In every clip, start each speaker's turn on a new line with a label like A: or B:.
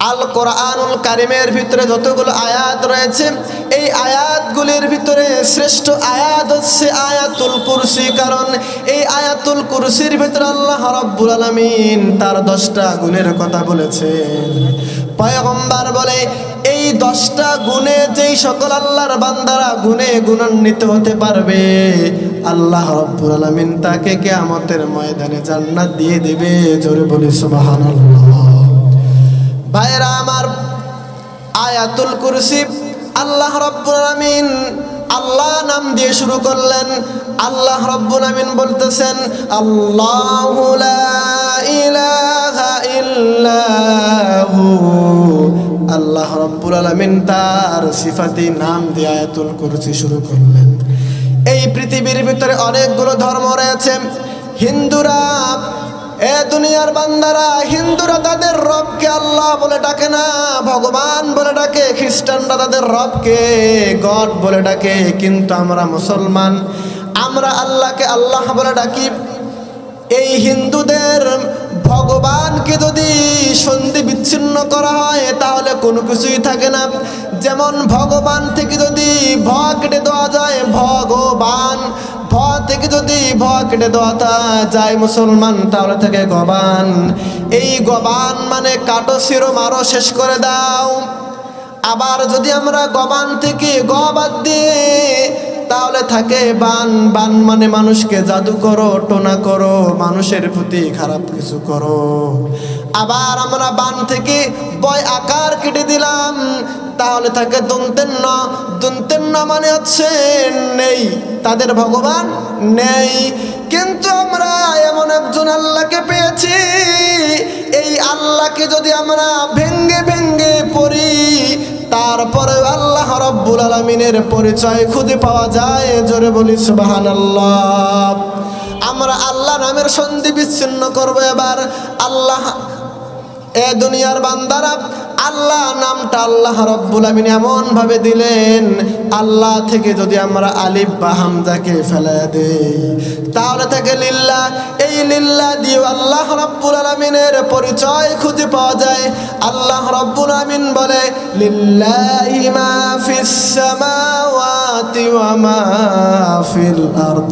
A: আল কোরআনুল কারিমের ভিতরে যতগুলো আয়াত রয়েছে, এই আয়াতগুলির ভিতরে শ্রেষ্ঠ আয়াত হচ্ছে আয়াতুল কুরসি। কারণ এই আয়াতুল কুরসির ভিতরে আল্লাহ রাব্বুল আলামিন তার দশটা গুণের কথা বলেছেন। পয়গম্বর বলে, এই দশটা গুণে যেই সকল আল্লাহর বান্দারা গুণে গুণান্বিত হতে পারবে, আল্লাহ রাব্বুল আলামিন তাকে কিয়ামতের ময়দানে জান্নাত দিয়ে দেবে। জোরে বলি, সুবহানাল্লাহ। ভাইরা আমার আয়াতুল কুরসি, আল্লাহ রব্বুল আমিন আল্লাহ নাম দিয়ে শুরু করলেন। আল্লাহ রব্বুল আমিন বলতেছেন, আল্লাহু আল্লাহ রব্বুল আলামিন তার সিফাতি নাম দিয়ে আয়াতুল কুরসি শুরু করলেন। এই পৃথিবীর ভিতরে অনেকগুলো ধর্ম রয়েছে। হিন্দুরা এ দুনিয়ার বান্দারা, হিন্দুরা তাদের রবকে আল্লাহ বলে ডাকে না, ভগবান বলে ডাকে, খ্রিস্টানরা তাদের রবকে, গড বলে ডাকে, কিন্তু আমরা মুসলমান, আমরা আল্লাহকে আল্লাহ বলে ডাকি। এই হিন্দুদের ভগবানকে যদি সন্ধি বিচ্ছিন্ন করা হয়, তাহলে কোনো কিছুই থাকে না। যেমন ভগবান থেকে যদি ভ কেটে দেওয়া যায়, ভগবান ভ থেকে যদি ভ কেটে দেওয়া তা- যায় মুসলমান, তাহলে থেকে গবান। এই গবান মানে কাটো শিরো মারো শেষ করে দাও। আবার যদি আমরা গবান থেকে গ বাদ দিয়ে তাহলে থাকে বান। বান মানে মানুষকে জাদু করো, টোনা করো, মানুষের প্রতি খারাপ কিছু করো। আবার আমরা বান থেকে বয় আকার কেটে দিলাম। তাহলে থাকে দন্তের ন দন্তের ন মানে হচ্ছে নেই। তাদের ভগবান নেই। কিন্তু আমরা এমন একজন আল্লাহকে পেয়েছি, এই আল্লাহকে যদি আমরা ভেঙ্গে ভেঙ্গে পড়ি তারপরে আল্লাহ রব্বুল আলমিনের পরিচয় খুঁজে পাওয়া যায়। জোরে বলি সুবাহান আমরা আল্লাহ নামের সন্ধি বিচ্ছিন্ন করব এবার। আল্লাহ এ দুনিয়ার বান্দারা, আল্লাহ নামটা আল্লাহ রব্বুল আমিন এমন ভাবে দিলেন, আল্লাহ থেকে যদি আমরা আলিফ বা হামজাকে ফেলে দেই, তাহলে থেকে লিল্লা, এই লিল্লা দিয়ে আল্লাহ রব্বুল আলমিনের পরিচয় খুঁজে পাওয়া যায়। আল্লাহ রব্বুল আমিন বলে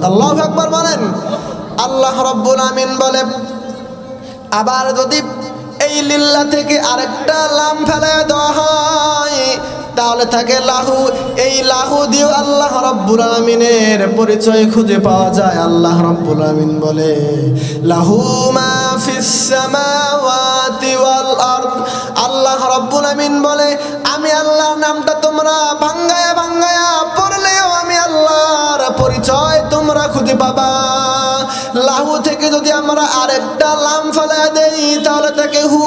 A: আল্লাহু আকবার বলেন। আল্লাহ রব্বুল আমিন বলে, আবার যদি এই লিল্লা থেকে আরেকটা লাম ফেলে দেওয়া হয়। তাহলে থাকে লাহু। এই লাহু দিয়েও আল্লাহ রব্বুল আমিনের পরিচয় খুঁজে পাওয়া যায়, আল্লাহ রব্বুল আমিন বলে। লাহু মা ফিস সামাওয়াতি ওয়াল আরদ। আল্লাহ রব্বুল আমিন বলে, আমি আল্লাহর নামটা তোমরা ভাঙ্গায়া ভাঙ্গায়া পড়লেও আমি আল্লাহর পরিচয় তোমরা খুঁজে পাবা। লাহু থেকে যদি আমরা আরেকটা দেই, তাহলে তাকে হু।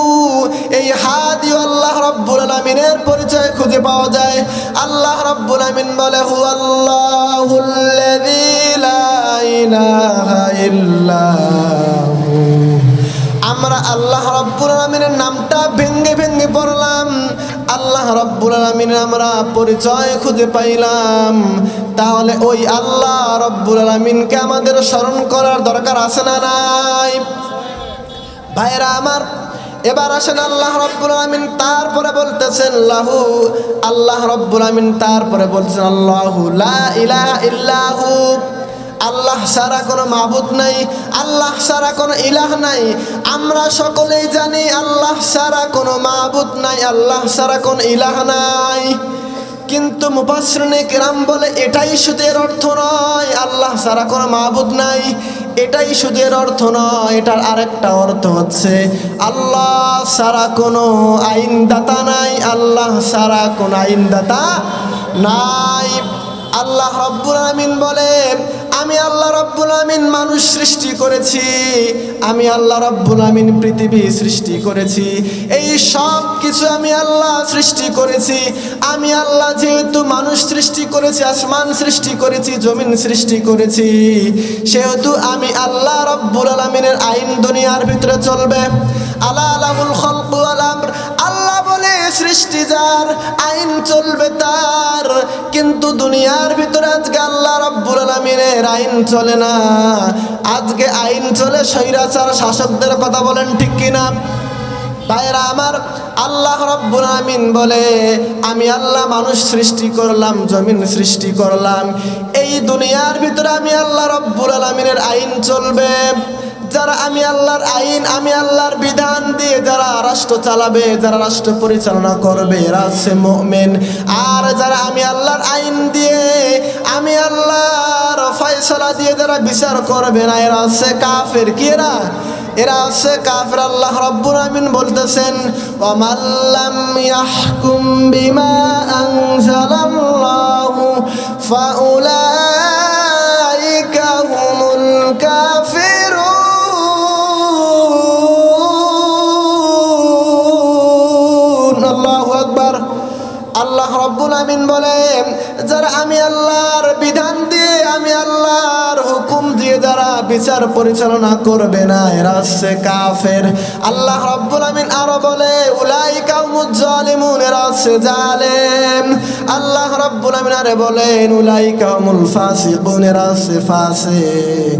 A: এই হাদি আল্লাহ রব্বুল আলমিনের পরিচয় খুঁজে পাওয়া যায়। আল্লাহ রব্বুল আমিন বলে, হু আল্লাহ আমরা আল্লাহ রব্বুল আলমিনের নামটা ভেঙ্গে ভেঙ্গে পড়লাম। আল্লাহ রব্বুল আলমিনের আমরা পরিচয় খুঁজে পাইলাম। তাহলে ওই আল্লাহ রব্বুল আলমিনকে আমাদের স্মরণ করার দরকার আছে না নাই? ভাইরা আমার, এবার আসেন আল্লাহ রব্বুল আমিন তারপরে বলতেছেন, লাহু, আল্লাহ রব্বুল আমিন তারপরে বলছেন, আল্লাহু লা ইলাহা ইল্লাহু আল্লাহ সারা কোনো মাবুদ নাই, আল্লাহ সারা কোনো ইলাহ নাই। আমরা সকলেই জানি আল্লাহ সারা কোনো মাবুদ নাই, আল্লাহ সারা কোনো ইলাহ নাই। কিন্তু মুবাসরণে কেরাম বলে, এটাই শুধু এর অর্থ নয়। আল্লাহ সারা কোনো মাহবুদ নাই। এটাই শুধু এর অর্থ নয়। এটার আরেকটা অর্থ হচ্ছে, আল্লাহ সারা কোনো আইনদাতা নাই। আল্লাহ সারা কোনো আইনদাতা নাই। আল্লাহ রব্বুল আমিন বলে আমি আল্লাহ রব্বুল আমিন মানুষ সৃষ্টি করেছি। আমি আল্লাহ রব্বুল আমিন পৃথিবী সৃষ্টি করেছি। এই সব কিছু আমি আল্লাহ সৃষ্টি করেছি। আমি আল্লাহ যেহেতু মানুষ সৃষ্টি করেছি, আসমান সৃষ্টি করেছি, জমিন সৃষ্টি করেছি, সেহেতু আমি আল্লাহ রব্বুল আলমিনের আইন দুনিয়ার ভিতরে চলবে। আল্লাহ আলামুল খলকু আলাম সৃষ্টি যার, আইন চলবে তার। কিন্তু দুনিয়ার ভিতরে আজকে আল্লাহ রব্বুল আলমিনের আইন চলে না। আজকে আইন চলে স্বৈরাচার শাসকদের কথা বলেন ঠিক কিনা? তাইরা আমার আল্লাহ রব্বুল আমিন বলে, আমি আল্লাহ মানুষ সৃষ্টি করলাম, জমিন সৃষ্টি করলাম। এই দুনিয়ার ভিতরে আমি আল্লাহ রব্বুল আলমিনের আইন চলবে। যারা আমি আল্লাহর আইন, আমি আল্লাহর বিধান দিয়ে যারা রাষ্ট্র চালাবে, যারা রাষ্ট্র পরিচালনা করবে, এরা হচ্ছে মোমেন। আর যারা আমি আল্লাহর আইন দিয়ে, আমি আল্লাহর ফয়সলা দিয়ে যারা বিচার করবে না, এরা হচ্ছে কাফের। কি এরা? এরা আছে কাফের। আল্লাহ রব্বুল আমিন বলতেছেন ওয়ামাল্লাম ইয়াহকুম বিমা আনজালাল্লাহু ফাউলাইকা আমিন বলেন যারা আমি আল্লাহর বিধান দিয়ে আমি আল্লাহর হুকুম দিয়ে যারা বিচার পরিচালনা করবে না, এরা হচ্ছে কাফের। আল্লাহ রব্বুল আমিন আরও বলে, উলাইকা মুজালিমুন এরা হচ্ছে জালেম। আল্লাহ রব্বুল আমিন আরে বলেন উলাই মুল ফাসিকুন, এরা হচ্ছে ফাসিক।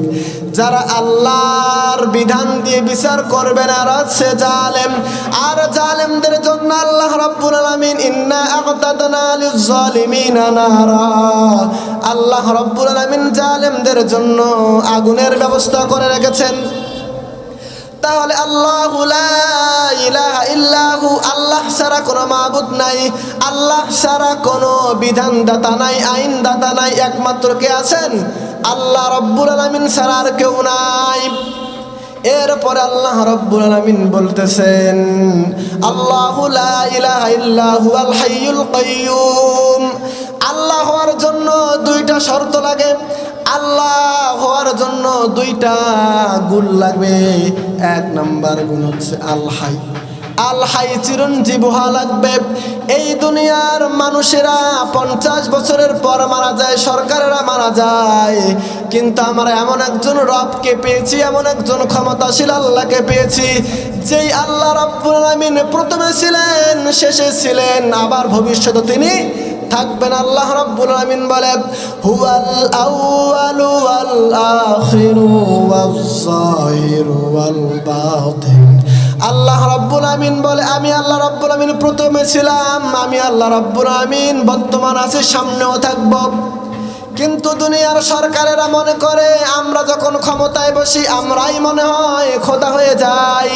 A: যারা আল্লাহর বিধান দিয়ে বিচার করবে না আর হচ্ছে জালেম। আর জালেমদের জন্য আল্লাহ রাব্বুল আলামিন, ইন্না আ'তাদনা লিয-যালিমিনা নারা। আল্লাহ রাব্বুল আলামিন জালেমদের জন্য আগুনের ব্যবস্থা করে রেখেছেন। তাহলে আল্লাহ আল্লাহ ছাড়া কোনো মাবুদ নাই, আল্লাহ ছাড়া কোনো বিধানদাতা নাই, আইনদাতা নাই, একমাত্র কে আছেন? আল্লাহ রব্বুল আলামিন ছাড়া আর কেউ নাই। এরপরে আল্লাহ রব্বুল আলামিন বলতেছেন, আল্লাহু আল্লাহ হওয়ার জন্য দুইটা শর্ত লাগে। আল্লাহ হওয়ার জন্য দুইটা গুণ লাগবে। এক নাম্বার গুণ হচ্ছে আল হাই আল চিরঞ্জীব হওয়া লাগবে। এই দুনিয়ার মানুষেরা পঞ্চাশ বছরের পর মারা যায়, সরকারেরা মারা যায়। কিন্তু আমরা এমন একজন রবকে পেয়েছি, এমন একজন ক্ষমতাশীল আল্লাহকে পেয়েছি, যেই আল্লাহ রব্বুল আলামিন প্রথমে ছিলেন, শেষে ছিলেন, আবার ভবিষ্যতে তিনি থাকবেন আল্লাহ রাব্বুল আলামিন বলে, হুয়াল আউয়ালু ওয়াল আখিরু ওয়াজ যাহিরু ওয়াল বাতিন। আল্লাহ রাব্বুল আমিন বলে, আমি আল্লাহ রাব্বুল আমিন প্রথমে ছিলাম, আমি আল্লাহ রাব্বুল আমিন বর্তমান আছে, সামনেও থাকব। কিন্তু দুনিয়ার সরকারেরা মনে করে, আমরা যখন ক্ষমতায় বসি, আমরাই মনে হয় খোদা হয়ে যাই।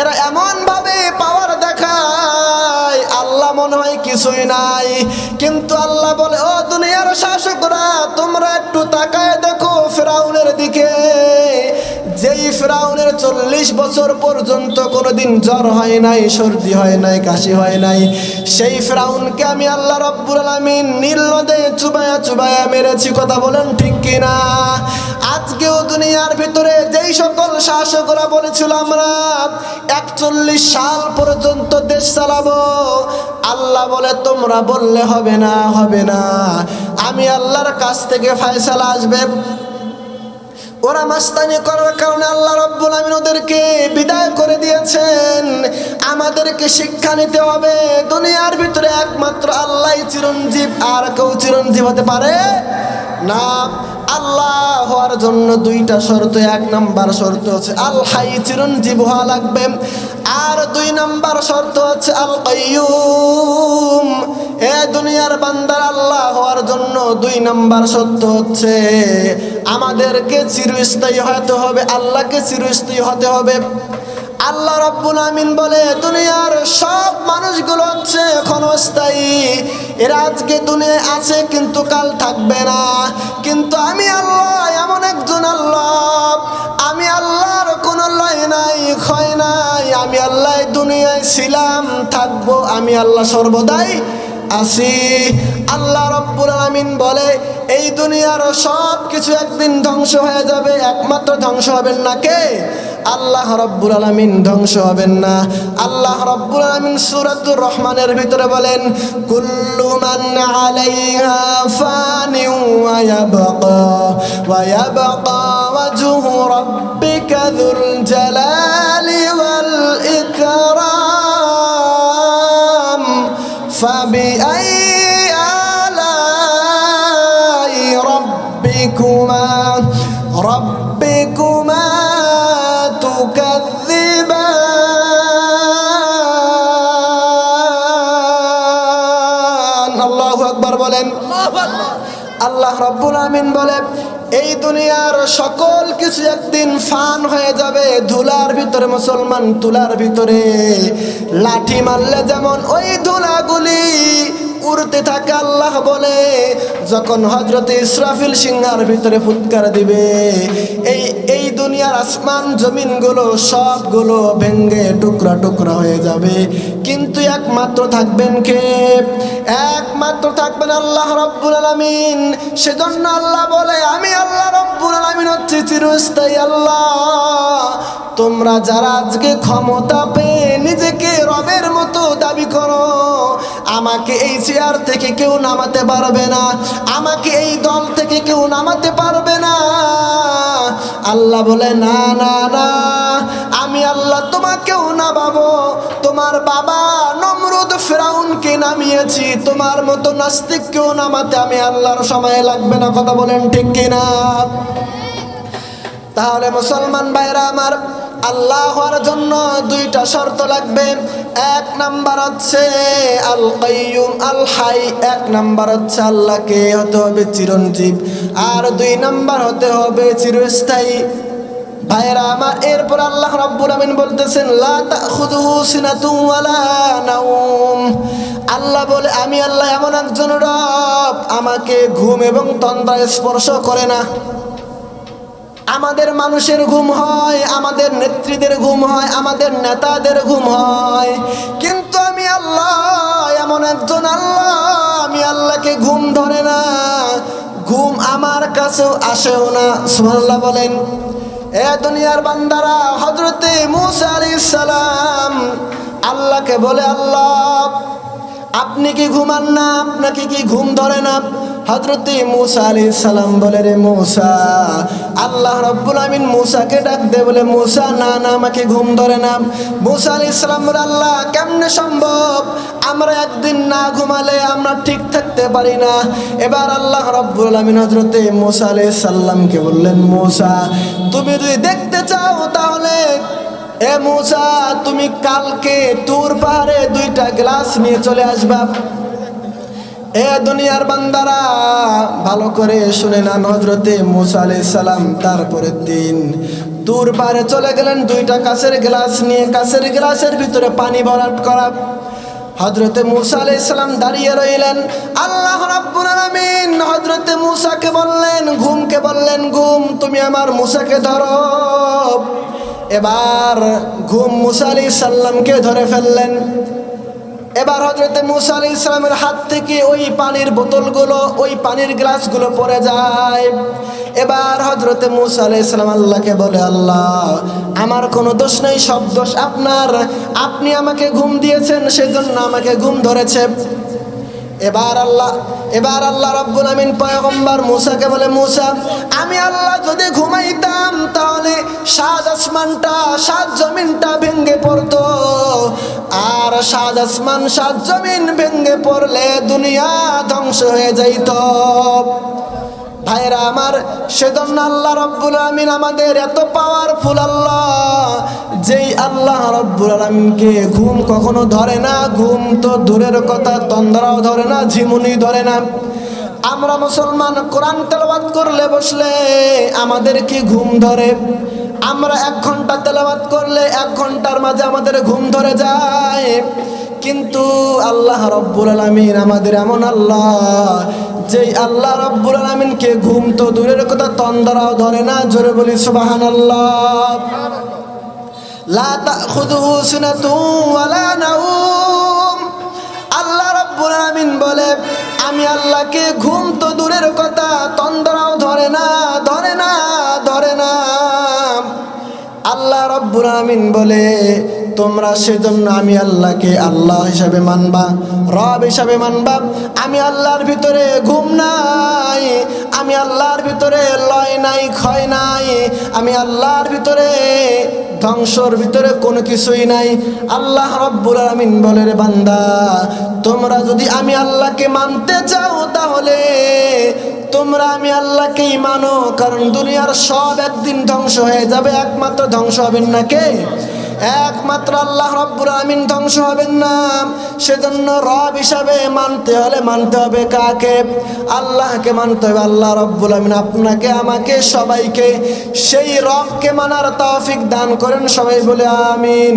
A: এরা এমন ভাবে পাওয়ার দেখায় আল্লাহ মনে হয় কিছুই নাই। কিন্তু আল্লাহ বলে, ও দুনিয়ার শাসকরা, তোমরা একটু তাকায় দেখো ফেরাউনের দিকে। যেই ফেরাউনের চল্লিশ বছর পর্যন্ত কোনোদিন জ্বর হয় নাই, সর্দি হয় নাই, কাশি হয় নাই, সেই ফেরাউনকে আমি আল্লাহ রব্বুল আলমিন নীল নদে চুবায়া চুবায়া মেরেছি। কথা বলেন ঠিক কিনা? দুনিয়ার ভিতরে যেই সকল শাসকরা বলেছিল আমরা, একচল্লিশ সাল পর্যন্ত দেশ চালাবো। আল্লাহ বলে, তোমরা বললে হবে না হবে না। আমি আল্লাহর কাছ থেকে ফায়সালা আসবে। ওরা মাস্তানি করার কারণে আল্লাহ রব্বুল আমিন ওদেরকে বিদায় করে দিয়েছেন। আমাদেরকে শিক্ষা নিতে হবে। দুনিয়ার ভিতরে একমাত্র আল্লাহ চিরঞ্জীব, আর কেউ চিরঞ্জীব হতে পারে না। আল্লাহ হওয়ার জন্য দুইটা শর্ত, এক নাম্বার শর্ত হচ্ছে আল হাই চিরঞ্জীব হওয়া লাগবে। আর দুই নাম্বার শর্ত হচ্ছে আল কাইয়ুম। এ দুনিয়ার বান্দার আল্লাহ হওয়ার জন্য দুই নাম্বার সত্য হচ্ছে আমাদেরকে চিরস্থায়ী হতে হবে, আল্লাহকে চিরস্থায়ী হতে হবে। আল্লাহ রব্বুল আমিন বলে, দুনিয়ার সব মানুষগুলো হচ্ছে ক্ষণস্থায়ী। এরা আজকে দুনিয়ায় আছে কিন্তু কাল থাকবে না। কিন্তু আমি আল্লাহ, এমন একজন আল্লাহ। আমি আল্লাহর কোনো লয় নাই, ক্ষয় নাই। আমি আল্লাহ দুনিয়ায় ছিলাম, থাকব, আমি আল্লাহ সর্বদাই আছি। আল্লাহ রব্বুল আলামিন বলে, এই দুনিয়ার সব কিছু একদিন ধ্বংস হয়ে যাবে, একমাত্র ধ্বংস হবেন না কে? আল্লাহ রব্বুল আলমিন ধ্বংস হবেন না আল্লাহ রব্বুল আলমিন সুরাতুর রহমানের ভিতরে বলেন কুল্লুমান আলাইহা ফানি ওয়ায়াবকা ওয়ায়াবকা ওয়াজহু রাব্বিকা যুল জালালি ওয়াল ইকরাম ফাবিআই আকবার বলেন, আল্লাহ রব্বুল আমিন বলে, এই দুনিয়ার সকল কিছু একদিন ফান হয়ে যাবে ধুলার ভিতরে, মুসলমান তুলার ভিতরে। লাঠি মারলে যেমন ওই ধুলাগুলি উড়তে থাকে আল্লাহ বলে, যখন হজরতে ইসরাফিল সিংহার ভিতরে ফুৎকার দিবে, এই এই দুনিয়ার আসমান জমিনগুলো সবগুলো ভেঙ্গে টুকরা টুকরা হয়ে যাবে। কিন্তু একমাত্র থাকবেন কে? একমাত্র থাকবেন আল্লাহ রব্বুল আলামিন। সেজন্য আল্লাহ বলে, আমি আল্লাহ রব্বুল আলামিন হচ্ছে চিরস্থায়ী আল্লাহ। তোমরা যারা আজকে ক্ষমতা পেয়ে নিজেকে রবের মতো দাবি করো আমাকে এই চেয়ার থেকে কেউ নামাতে পারবে না। আমাকে এই দল থেকে কেউ নামাতে পারবে না। আল্লাহ বলে, না না না, আমি আল্লাহ তোমাকেও নামাবো। তোমার বাবা নমরুদ ফেরাউনকে নামিয়েছি। তোমার মতো নাস্তিককেও নামাতে আমি আল্লাহর সময় লাগবে না। কথা বলেন ঠিক কিনা? তাহলে মুসলমান ভাইরা আমার আল্লাহ হওয়ার জন্য দুইটা শর্ত লাগবে। এক নাম্বার হচ্ছে আল কাইয়ুম, আল হাই। এক নাম্বার হচ্ছে আল্লাহকে হতে হবে চিরঞ্জীব। আর দুই নাম্বার হতে হবে চিরস্থায়ী। ভাইরা আমার এরপর আল্লাহ রাব্বুল আমিন বলতেছেন, লা তাখুযুহু সিনাতুন ওয়ালা নাওম। আল্লাহ বলে, আমি আল্লাহ এমন একজন রব, আমাকে ঘুম এবং তন্দ্রা স্পর্শ করে না। আমাদের মানুষের ঘুম হয়, আমাদের নেত্রীদের ঘুম হয়, আমাদের নেতাদের ঘুম হয়। কিন্তু আমি আল্লাহ, এমন একজন আল্লাহ, আমি আল্লাহকে ঘুম ধরে না। ঘুম আমার কাছেও আসেও না। সুবহানাল্লাহ বলেন, এ দুনিয়ার বান্দারা হজরতে মুসা আলাইহিস সালাম আল্লাহকে বলে, আল্লাহ, আপনি কি ঘুমান না? আপনাকে কি ঘুম ধরে না? হজরতে মুসা আলী সালাম বলে, রে মুসা, আল্লাহ রব্বুল আমিন মুসাকে ডাক দে বলে, মুসা, না না, আমাকে ঘুম ধরে না। মুসা আলী সালাম বলে, আল্লাহ, কেমনে সম্ভব? আমরা একদিন না ঘুমালে আমরা ঠিক থাকতে পারি না। এবার আল্লাহ রব্বুল আমিন হজরতে মুসা আলী সাল্লামকে বললেন, মুসা, তুমি যদি দেখতে চাও তাহলে, এ মুসা, তুমি কালকে তুর পাহাড়ে দুইটা গ্লাস নিয়ে চলে আসবা। এ দুনিয়ার বান্দারা, ভালো করে শুনে না হজরতে মুসা সালাম, তারপরের দিন। দূর পারে চলে গেলেন, দুইটা কাছের গ্লাস নিয়ে, কাছের গ্লাসের ভিতরে পানি ভরাট করা। হজরতে মুসা আলাইহিস সালাম দাঁড়িয়ে রইলেন। আল্লাহ রাব্বুল আলামিন হজরতে মুসাকে বললেন, ঘুমকে বললেন, ঘুম, তুমি আমার মুসাকে ধরো। এবার ঘুম মুসা আলাইহিস সাল্লামকে ধরে ফেললেন। এবার হজরতে মুসা আলি ইসলামের হাত থেকে ওই পানির বোতলগুলো, ওই পানির গ্লাসগুলো পড়ে যায়। এবার হজরতে মুসা আলি ইসলাম আল্লাহকে বলে, আল্লাহ, আমার কোনো দোষ নেই, সব দোষ আপনার। আপনি আমাকে ঘুম দিয়েছেন, সেজন্য আমাকে ঘুম ধরেছে। এবার আল্লাহ এবার আল্লাহ রব্বুল আমিন পয়গম্বর মুসাকে বলে, মুসা, আমি আল্লাহ যদি ঘুমাইতাম, তাহলে সাত আসমানটা, সাত জমিনটা ভেঙ্গে পড়তো। আর সাত আসমান, সাত জমিন ভেঙ্গে পড়লে দুনিয়া ধ্বংস হয়ে যাইত। ভাইরা আমার, সেজন্য আল্লাহ রব্বুল আমিন আমাদের এত পাওয়ারফুল আল্লাহ, যেই আল্লাহ রব্বুল আলমকে ঘুম কখনো ধরে না, ঘুম তো দূরের কথা, তন্দ্রাও ধরে না, ঝিমুনি ধরে না। আমরা মুসলমান কোরআন তেলাওয়াত করলে বসলে আমাদের কি ঘুম ধরে? আমরা এক ঘণ্টা তেলাওয়াত করলে এক ঘণ্টার মাঝে আমাদের ঘুম ধরে যায়। কিন্তু আল্লাহ রব্বুল আলমিন আমাদের এমন আল্লাহ, যেই আল্লাহ রব্বুল আলমিনকে ঘুম তো দূরের কথা, তন্দরাও ধরে না, জোরে বলি সুবাহান আল্লাহ লা তাখুযুহু সিনাতুন ওয়ালা নাওম। আল্লাহ রাব্বুল আমিন বলে, আমি আল্লাহকে ঘুম তো দূরের কথা, তন্দ্রাও ধরে না ধরে না ধরে না। আল্লাহ রব্বুল আমিন বলে তোমরা সেজন্য আমি আল্লাহকে আল্লাহ হিসাবে মানবা, রব হিসাবে মানবা। আমি আল্লাহর ভিতরে ঘুম নাই, আমি আল্লাহর ভিতরে লয় নাই, ক্ষয় নাই। আমি আল্লাহর ভিতরে ধ্বংসর ভিতরে কোনো কিছুই নাই। আল্লাহ রব্বুল আমিন বলে, রে বান্দা, তোমরা যদি আমি আল্লাহকে মানতে চাও তাহলে তোমরা আমি আল্লাহকেই মানো, কারণ দুনিয়ার সব একদিন ধ্বংস হয়ে যাবে, একমাত্র ধ্বংস হবেন না কে? একমাত্র আল্লাহ রব্বুল আমিন ধ্বংস হবেন না। সেজন্য রব হিসাবে মানতে হলে মানতে হবে কাকে? আল্লাহকে মানতে হবে। আল্লাহ রব্বুল আমিন আপনাকে, আমাকে, সবাইকে সেই রবকে মানার তৌফিক দান করেন। সবাই বলে আমিন।